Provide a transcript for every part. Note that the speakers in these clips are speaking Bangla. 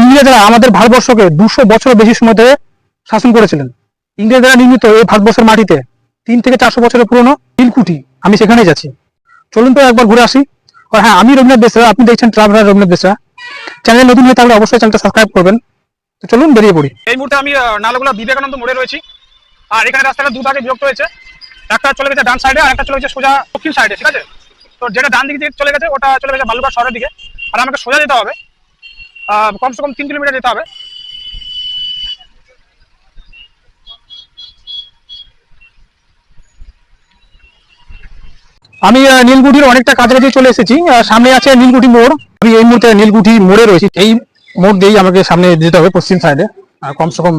ইংরেজরা আমাদের ভারতবর্ষকে দুশো বছর বেশি সময় ধরে শাসন করেছিলেন। ইংরেজরা নির্মিত এই ভারতবর্ষের মাটিতে তিন থেকে চারশো বছরের পুরনো নীলকুঠি আমি সেখানেই যাচ্ছি। চলুন তো একবার ঘুরে আসি। আর হ্যাঁ আমি রবীন্দ্র বেসরা, আপনি দেখছেন ট্রাভেলার রবীন্দ্র বেসরা। চ্যানেল নতুন হয়ে থাকলে অবশ্যই চ্যানেলটা সাবস্ক্রাইব করবেন। তো চলুন বেরিয়ে পড়ি। এই মুহূর্তে আমি নালগোলা বিবেকানন্দ মোড়ে রয়েছি। আর এখানে রাস্তাটা দু ভাগে বিভক্ত হয়েছে। একটা চলে গেছে ডান সাইডে আর একটা চলে গেছে সোজা দক্ষিণ সাইডে ঠিক আছে? তো যেটা ডান দিক চলে গেছে, ওটা চলে গেছে বালুঘাট শহরের দিকে। আর আমাকে সোজা যেতে হবে। কমসে কম তিন কিলোমিটার যেতে হবে। আমি নীলকুঠির অনেকটা কাছাকাছি চলে এসেছি। সামনে আছে নীলকুঠি মোড়। আমি এই মুহূর্তে নীলকুঠি মোড়ে রয়েছি। এই মোড় দিয়েই আমাকে সামনে যেতে হবে পশ্চিম সাইডে কমসে কম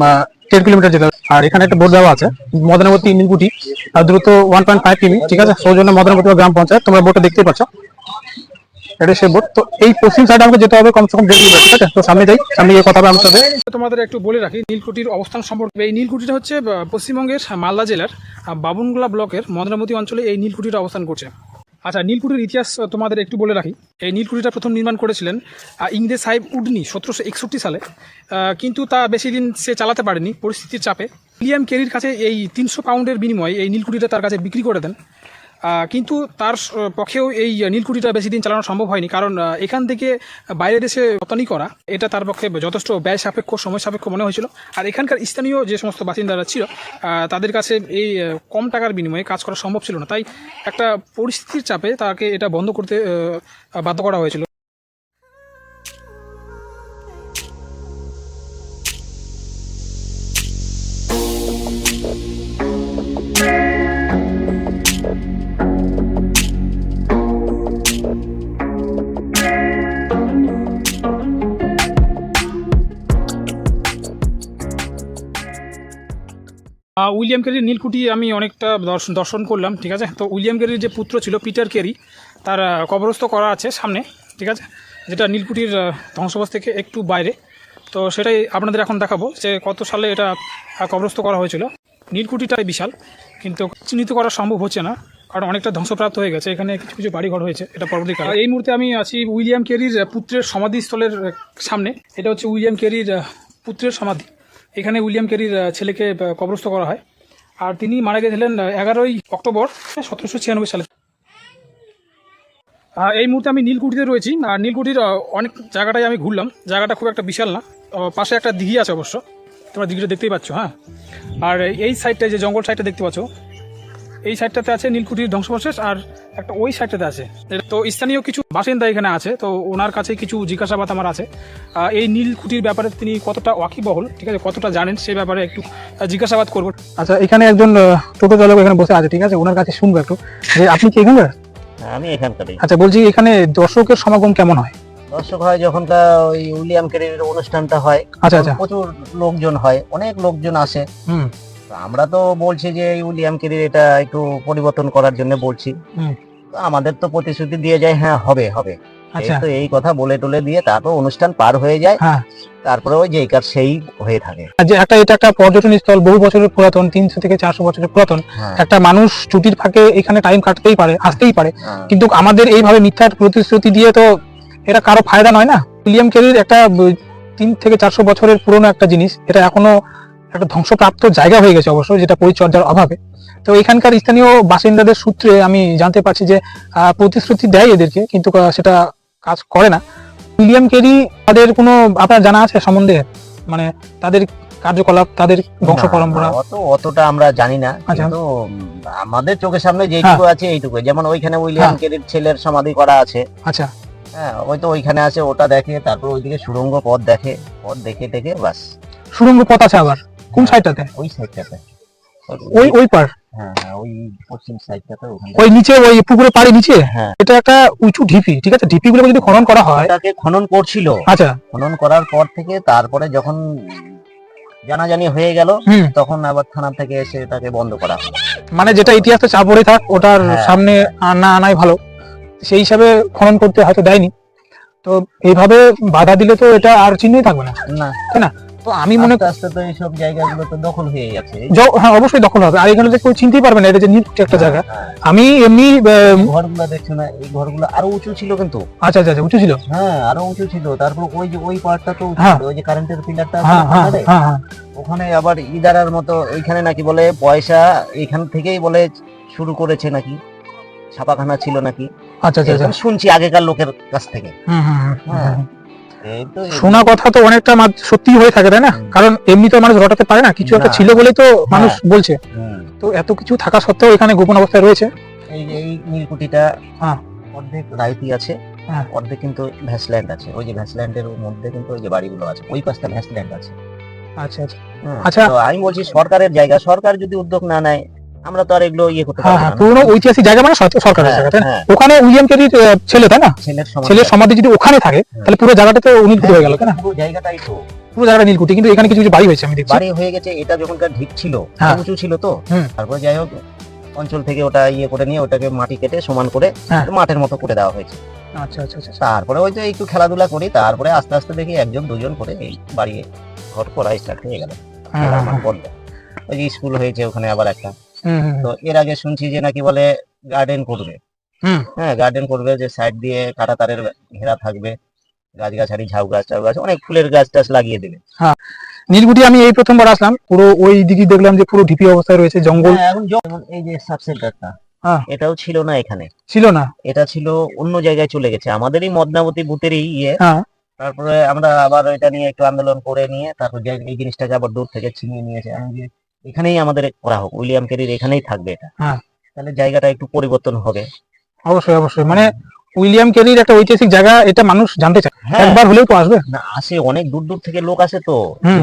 টেন কিলোমিটার যেতে আর এখানে একটা বোর্ড দেওয়া আছে, মদনাবতী নীলকুঠি আর দ্রুত ওয়ান পয়েন্ট ফাইভ কিমি, ঠিক আছে? সৌজন্য মদনাবতী গ্রাম পঞ্চায়েত, তোমরা বোর্ডটা দেখতে পাচ্ছ। এটা সেই বোর্ড তো এই পশ্চিম সাইডে আমাকে যেতে হবে, কমসে কম দেড় কথা তোমাদের একটু বলে রাখি, নীলকুঠির অবস্থান সম্পর্কে। এই হচ্ছে পশ্চিমবঙ্গের মালদা জেলার বাবুনগোলা ব্লকের মদনামতি অঞ্চলে এই নীলকুঠিটা অবস্থান করছে। আচ্ছা নীলকুঠির ইতিহাস তোমাদের একটু বলে রাখি। এই নীলকুঠিটা প্রথম নির্মাণ করেছিলেন ইংরেজ সাহেব উডনি সতেরোশো একষট্টি সালে। কিন্তু তা বেশি দিন সে চালাতে পারেনি, পরিস্থিতির চাপে। উইলিয়াম কেরির কাছে এই তিনশো পাউন্ডের বিনিময়ে এই নীলকুঠিটা তার কাছে বিক্রি করে দেন। কিন্তু তার পক্ষেও এই নীলকুঠিটা বেশি দিন চালানো সম্ভব হয়নি। কারণ এখান থেকে বাইরে দেশে রপ্তানি করা, এটা তার পক্ষে যথেষ্ট ব্যয় সাপেক্ষ, সময় সাপেক্ষ মনে হয়েছিল। আর এখানকার স্থানীয় যে সমস্ত বাসিন্দারা ছিল তাদের কাছে এই কম টাকার বিনিময়ে কাজ করা সম্ভব ছিল না। তাই একটা পরিস্থিতির চাপে তাকে এটা বন্ধ করতে বাধ্য করা হয়েছিল। উইলিয়াম কেরির নীলকুঠি আমি অনেকটা দর্শন দর্শন করলাম, ঠিক আছে? তো উইলিয়াম কেরির যে পুত্র ছিল, পিটার কেরি, তার কবরস্থ করা আছে সামনে, ঠিক আছে? যেটা নীলকুঠির ধ্বংসবাস থেকে একটু বাইরে। তো সেটাই আপনাদের এখন দেখাবো যে কত সালে এটা কবরস্থ করা হয়েছিল। নীলকুঠিটাই বিশাল, কিন্তু চিহ্নিত করা সম্ভব হচ্ছে না, কারণ অনেকটা ধ্বংসপ্রাপ্ত হয়ে গেছে। এখানে কিছু কিছু বাড়িঘর হয়েছে, এটা পরবর্তীকালে এই মুহূর্তে আমি আছি উইলিয়াম কেরির পুত্রের সমাধিস্থলের সামনে। এটা হচ্ছে উইলিয়াম কেরির পুত্রের সমাধি। এখানে উইলিয়াম কেরির ছেলেকে কবরস্থ করা হয়। আর তিনি মারা গেছিলেন এগারোই অক্টোবর, সতেরোশো ছিয়ানব্বই সালে। এই মুহূর্তে আমি নীলকুঠিতে রয়েছি। আর নীলকুঠির অনেক জায়গাটাই আমি ঘুরলাম। জায়গাটা খুব একটা বিশাল না। পাশে একটা দিঘি আছে অবশ্য। তোমরা দিঘিটা দেখতেই পাচ্ছ হ্যাঁ। আর এই সাইডটা যে জঙ্গল সাইডটা দেখতে পাচ্ছ এই সাইডটাতে আছে নীলকুঠির ধ্বংসাবশেষ আর একটা ওই সাইডটাতে আছে। তো স্থানীয় কিছু বাসিন্দা এখানে আছে তো ওনার কাছে কিছু জিজ্ঞাসাবাদ আমার আছে। এই নীলকুঠির ব্যাপারে তিনি কতটা ওয়াকিবহল ঠিক আছে কতটা জানেন সে ব্যাপারে একটু জিজ্ঞাসাবাদ করব। আচ্ছা এখানে একজন টোটো চালক এখানে বসে আছে ঠিক আছে ওনার কাছে শুনব একটু। যে আপনি কি এখানকার? আমি এখানকারই। আচ্ছা বলছি এখানে দর্শকের সমাগম কেমন হয়? দর্শক হয় যখন তা ওই উইলিয়াম কেরির অনুষ্ঠানটা হয় আচ্ছা আচ্ছা। প্রচুর লোকজন হয় অনেক লোকজন আসে। আমরা তো বলছি যে উইলিয়াম কেরির এটা একটু পরিবর্তন করার জন্য বলছি। তো আমাদের তো প্রতিশ্রুতি দিয়ে যায় হ্যাঁ হবে হবে। আচ্ছা। তো এই কথা বলে টলে দিয়ে তারপর অনুষ্ঠান পার হয়ে যায়। হ্যাঁ। তারপরে ওই যেই কাজ সেই হয়ে থাকে। যে একটা এটা একটা পর্যটন স্থল বহু বছরের পুরাতন তিনশো থেকে চারশো বছরের পুরাতন। হ্যাঁ, একটা মানুষ ছুটির ফাঁকে এখানে টাইম কাটতেই পারে আসতেই পারে। হ্যাঁ। কিন্তু আমাদের এইভাবে মিথ্যার প্রতিশ্রুতি দিয়ে তো এটা কারও ফায়দা নয় না? উইলিয়াম কেরির একটা তিন থেকে চারশো বছরের পুরনো একটা জিনিস এটা এখনও একটা ধ্বংসপ্রাপ্ত জায়গা হয়ে গেছে অবশ্য যেটা পরিচর্যার অভাবে। তো এখানকার স্থানীয় বাসিন্দাদের সূত্রে আমি জানতে পারছি যে প্রতিশ্রুতি দেয় এদেরকে কিন্তু সেটা কাজ করে না। উইলিয়াম কেরি তাদের কোনো আপনার জানা আছে সম্বন্ধে? মানে তাদের কার্যকলাপ তাদের বংশ পরম্পরা? অত অতটা আমরা জানি না আচ্ছা। কিন্তু আমাদের চোখের সামনে যেটুকু আছে এইটুকু যেমন ওইখানে উইলিয়াম হ্যাঁ। কেরির ছেলের সমাধি করা আছে। আচ্ছা। হ্যাঁ ওই তো ওইখানে আছে ওটা দেখে তারপর ওইদিকে সুড়ঙ্গ পথ দেখে পথ দেখে দেখে বাস সুড়ঙ্গ পথ আছে আবার? কোন সাইডটাতে? ওই সাইডটাতে। ওই ওই পার? হ্যাঁ হ্যাঁ ওই পশ্চিম সাইডটাতে ওখানে ওই নিচে ওই পুকুরে পাড়ি নিচে? হ্যাঁ। এটা একটা উঁচু ঢিপি ঠিক আছে? ঢিপি গুলো যদি খনন করা হয় খনন করছিল। আচ্ছা। খনন করার পর থেকে তারপরে যখন জানাজানি হয়ে গেল তখন আবার থানা থেকে এসে তাকে বন্ধ করা হলো। মানে যেটা ইতিহাসে চাপড়ে থাক ওটার। সামনে আনা আনাই ভালো। সেই হিসাবে খনন করতে হয়তো দেয়নি। তো এইভাবে বাধা দিলে তো এটা আর চিহ্নই থাকবে না। না। তাই না? তো আমি মনে আস্তে আস্তে তো এইসব জায়গাগুলো তো দখল হয়ে যাচ্ছে। হ্যাঁ অবশ্যই দখল হবে। আর এখানে যে কেউ চিনতেই পারবে না এটা যে নীলকুঠি একটা জায়গা। হ্যাঁ, আমি এমনি ঘরগুলো দেখছ না? এই ঘরগুলো আরও উঁচু ছিল কিন্তু। আচ্ছা আচ্ছা আচ্ছা উঁচু ছিল? হ্যাঁ আরও উঁচু ছিল। তারপর ওই যে ওই পার্টটা তো হ্যাঁ। ওই যে কারেন্টের পিলারটা হ্যাঁ হ্যাঁ হ্যাঁ হ্যাঁ। ওখানে আবার ইদারার মতো ওইখানে নাকি বলে পয়সা এখান থেকেই বলে শুরু করেছে নাকি? ছাপাখানা ছিল নাকি? আচ্ছা আচ্ছা আচ্ছা। শুনছি আগেকার লোকের কাছ থেকে। হ্যাঁ। শোনা কথা তো অনেকটা সত্যি হয়ে থাকে তাই না? কারণ এমনি তো মানুষ রটাতে পারে না কিছু একটা ছিল বলেই তো মানুষ বলছে। তো এত কিছু থাকা সত্ত্বেও এখানে গোপন অবস্থায় রয়েছে। এই এই নীলকুঠিটা হ্যাঁ। অর্ধেক রাইতি আছে হ্যাঁ। অর্ধেক কিন্তু ভ্যাসল্যান্ড আছে। ওই যে ভ্যাসল্যান্ডের মধ্যে কিন্তু ওই যে বাড়িগুলো আছে ওই পাশটা ভ্যাসল্যান্ড আছে। আচ্ছা আচ্ছা। হ্যাঁ। আচ্ছা। আমি বলছি সরকারের জায়গা সরকার যদি উদ্যোগ না নেয় আমরা তো আর এগুলো ইয়ে করতে হ্যাঁ পারব হ্যাঁ না। পুরোনো ঐতিহাসিক জায়গা মানে সরকারের জায়গা তাই না? হ্যাঁ, ওখানে উইলিয়াম কেরির ছেলে তাই না? ছেলের সমাধি যদি ওখানে থাকে তাহলে পুরো জায়গাটা তো নীলকুঠি হয়ে গেল তাই না? পুরো জায়গাটাই তো। পুরো জায়গাটা নীলকুঠি কিন্তু এখানে কিছু কিছু বাড়ি হয়েছে আমি দেখছি। বাড়ি হয়ে গেছে এটা যখনকার ঢিপ ছিল। উঁচু ছিল তো। তারপরে যাই হোক অঞ্চল থেকে ওটা ইয়ে করে নিয়ে ওটাকে মাটি কেটে সমান করে। মাঠের মতো করে দেওয়া হয়েছে। আচ্ছা আচ্ছা আচ্ছা আচ্ছা। তারপরে ওই তো একটু খেলাধুলা করি তারপরে আস্তে আস্তে দেখি একজন দুজন করে এই বাড়ি ঘর করা স্টার্ট হয়ে গেল। ওই যে স্কুল হয়েছে ওখানে আবার একটা তো এর আগে শুনছি যে নাকি বলে গার্ডেন করবে। হ্যাঁ গার্ডেন করবে যে সাইড দিয়ে কাটা তারের ঘেরা থাকবে। গাছ গাছালি ঝাউ গাছ টাউ গাছ অনেক ফুলের গাছ টাছ লাগিয়ে দেবে। নীলকুঠি আমি এই প্রথমবার আসলাম। পুরো ওই দিকে দেখলাম যে পুরো ঢিপি অবস্থায় রয়েছে জঙ্গল। হ্যাঁ, যেমন এই যে সাব সেন্টারটা হ্যাঁ। এটাও ছিল না এখানে। ছিল না। এটা ছিল অন্য জায়গায় চলে গেছে। আমাদেরই মদনাবতী বুথেরই ইয়ে। হ্যাঁ। তারপরে আমরা আবার এটা নিয়ে একটু আন্দোলন করে নিয়ে তারপর এই জিনিসটাকে আবার দূর থেকে ছিনিয়ে নিয়েছে। আমি যে এখানেই আমাদের করা হোক। উইলিয়াম কেরির এখানেই থাকবে এটা। হ্যাঁ। তাহলে জায়গাটা একটু পরিবর্তন হবে। অবশ্যই অবশ্যই। মানে উইলিয়াম কেরির একটা ঐতিহাসিক জায়গা এটা মানুষ জানতে চায়। হ্যাঁ। একবার হলেও তো আসবে। না আসে অনেক দূর দূর থেকে লোক আসে তো।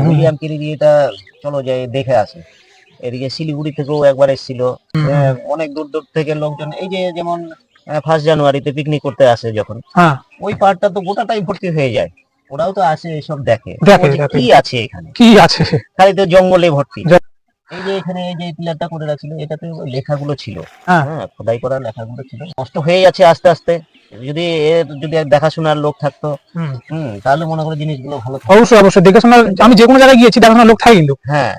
উইলিয়াম কেরির এটা চলো যাই দেখে আসে। এদিকে শিলিগুড়ি থেকেও একবার এসেছিল। হ্যাঁ, অনেক দূর দূর থেকে লোকজন এই যে যেমন ফার্স্ট জানুয়ারিতে পিকনিক করতে আসে যখন। হ্যাঁ। ওই পার্টটা তো গোটাটাই ভর্তি হয়ে যায়। ওরাও তো আসে এসব দেখে। কি আছে এখানে? কি আছে? খালি তো জঙ্গলে ভর্তি। এই যে এখানে এই যে পিলারটা করে রাখছিল এটাতে লেখাগুলো ছিল। হ্যাঁ। হ্যাঁ খোদাই করা লেখাগুলো ছিল। নষ্ট হয়ে যাচ্ছে আস্তে আস্তে। যদি এর যদি দেখাশোনার লোক থাকতো হুম। তাহলে মনে করো জিনিসগুলো ভালো অবশ্যই অবশ্যই। দেখাশোনা আমি যে কোনো জায়গায় গিয়েছি দেখাশোনা লোক থাকে কিন্তু। হ্যাঁ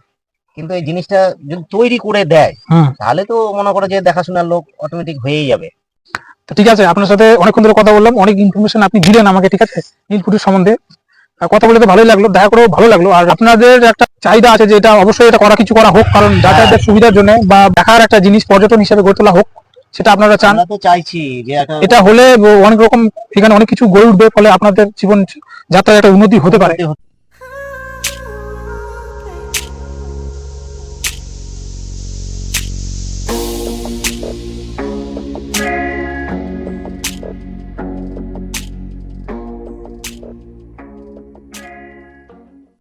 কিন্তু এই জিনিসটা যদি তৈরি করে দেয় হুম। তাহলে তো মনে করো যে দেখাশোনার লোক অটোমেটিক হয়েই যাবে। তো ঠিক আছে আপনার সাথে অনেকক্ষণ ধরে কথা বললাম। অনেক ইনফরমেশন আপনি দিলেন আমাকে ঠিক আছে? নীলকুঠির সম্বন্ধে। কথা বলে তো ভালোই লাগল দেখা করেও ভালো লাগল। আর আপনাদের একটা চাহিদা আছে যে এটা অবশ্যই এটা করা কিছু করা হোক কারণ যাতায়াতের সুবিধার জন্য বা দেখার একটা জিনিস পর্যটন হিসেবে গড়ে তোলা হোক সেটা আপনারা চান। চাইছি এটা হলে অনেক রকম এখানে অনেক কিছু গড়ে উঠবে ফলে আপনাদের জীবন যাত্রার একটা উন্নতি হতে পারে।